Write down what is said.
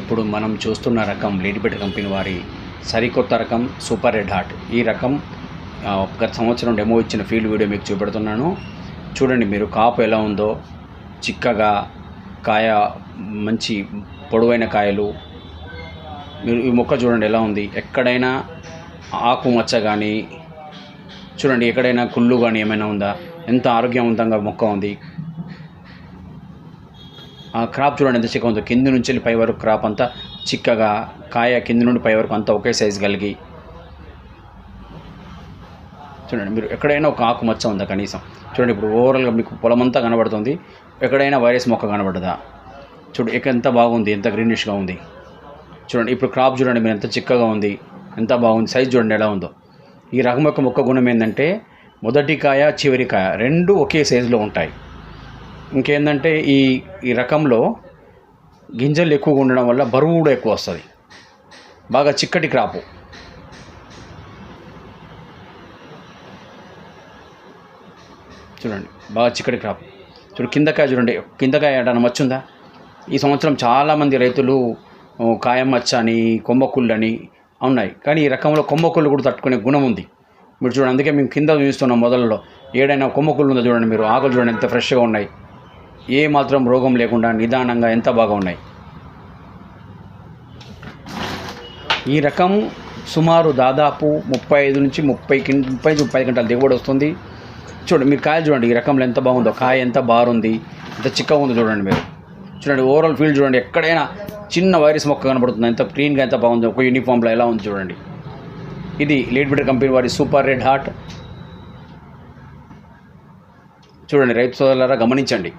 ఇప్పుడు మనం చూస్తున్న రకం లేడిబెట్ కంపెనీ వారి సరికొత్త రకం సూపర్ రెడ్ హార్ట్ ఈ రకం గత సంవత్సరం డెమో ఇచ్చిన ఫీల్డ్ వీడియో మీకు చూపెడుతున్నాను. చూడండి మీరు కాపు ఎలా ఉందో. చిక్కగా కాయ మంచి పొడవైన కాయలు. మీరు ఈ మొక్క చూడండి ఎలా ఉంది. ఎక్కడైనా ఆకు మచ్చ కానీ చూడండి ఎక్కడైనా కుళ్ళు కానీ ఏమైనా ఉందా? ఎంత ఆరోగ్యవంతంగా మొక్క ఉంది. ఆ క్రాప్ చూడండి ఎంత చిక్కగా ఉందో. కింది నుంచి వెళ్ళి పై వరకు క్రాప్ అంతా చిక్కగా కాయ కింది నుండి పై వరకు అంతా ఒకే సైజు కలిగి. చూడండి మీరు ఎక్కడైనా ఒక ఆకు మచ్చ ఉందా కనీసం? చూడండి ఇప్పుడు ఓవరాల్గా మీకు పొలం అంతా కనబడుతుంది. ఎక్కడైనా వైరస్ మొక్క కనబడదా? చూడు ఎంత బాగుంది ఎంత గ్రీనిష్గా ఉంది. చూడండి ఇప్పుడు క్రాప్ చూడండి మీరు ఎంత చిక్కగా ఉంది ఎంత బాగుంది సైజ్ చూడండి ఎలా ఉందో. ఈ రకం యొక్క మొక్క గుణం ఏంటంటే మొదటి కాయ చివరి కాయ రెండు ఒకే సైజులో ఉంటాయి. ఇంకేంటంటే ఈ ఈ రకంలో గింజలు ఎక్కువగా ఉండడం వల్ల బరువు కూడా ఎక్కువ వస్తుంది. బాగా చిక్కటి క్రాపు. చూడండి బాగా చిక్కటి క్రాప్. చూడు కిందకాయ చూడండి కిందకాయ ఏడాన మచ్చుందా? ఈ సంవత్సరం చాలామంది రైతులు ఓ, కాయం మచ్చ అని కొమ్మకుళ్ళని ఉన్నాయి. కానీ ఈ రకంలో కొమ్మకుళ్ళు కూడా తట్టుకునే గుణం ఉంది. మీరు చూడండి అందుకే మేము కింద చూస్తున్నాం మొదలలో. ఏడైనా కొమ్మకుళ్ళు ఉందో చూడండి మీరు? ఆకులు చూడండి ఎంత ఫ్రెష్గా ఉన్నాయి. ఏ మాత్రం రోగం లేకుండా నిదానంగా ఎంత బాగా ఉన్నాయి? ఈ రకం సుమారు దాదాపు ముప్పై ఐదు నుంచి ముప్పై కిం ముప్పై ముప్పై గంటల దిగుబడి వస్తుంది. చూడండి మీరు కాయలు చూడండి ఈ రకంలో ఎంత బాగుందో. కాయ ఎంత బారుంది ఎంత చిక్కగా ఉందో చూడండి మీరు. చూడండి ఓవరాల్ ఫీల్డ్ చూడండి ఎక్కడైనా చిన్న వైరస్ మొక్క కనబడుతుంది. ఎంత క్లీన్గా ఎంత బాగుందో. ఒక యూనిఫామ్లో ఎలా ఉంది చూడండి. ఇది లీడ్ బిటర్ కంపెనీ వారి సూపర్ రెడ్ హార్ట్. చూడండి రైతు సోదరులారా గమనించండి.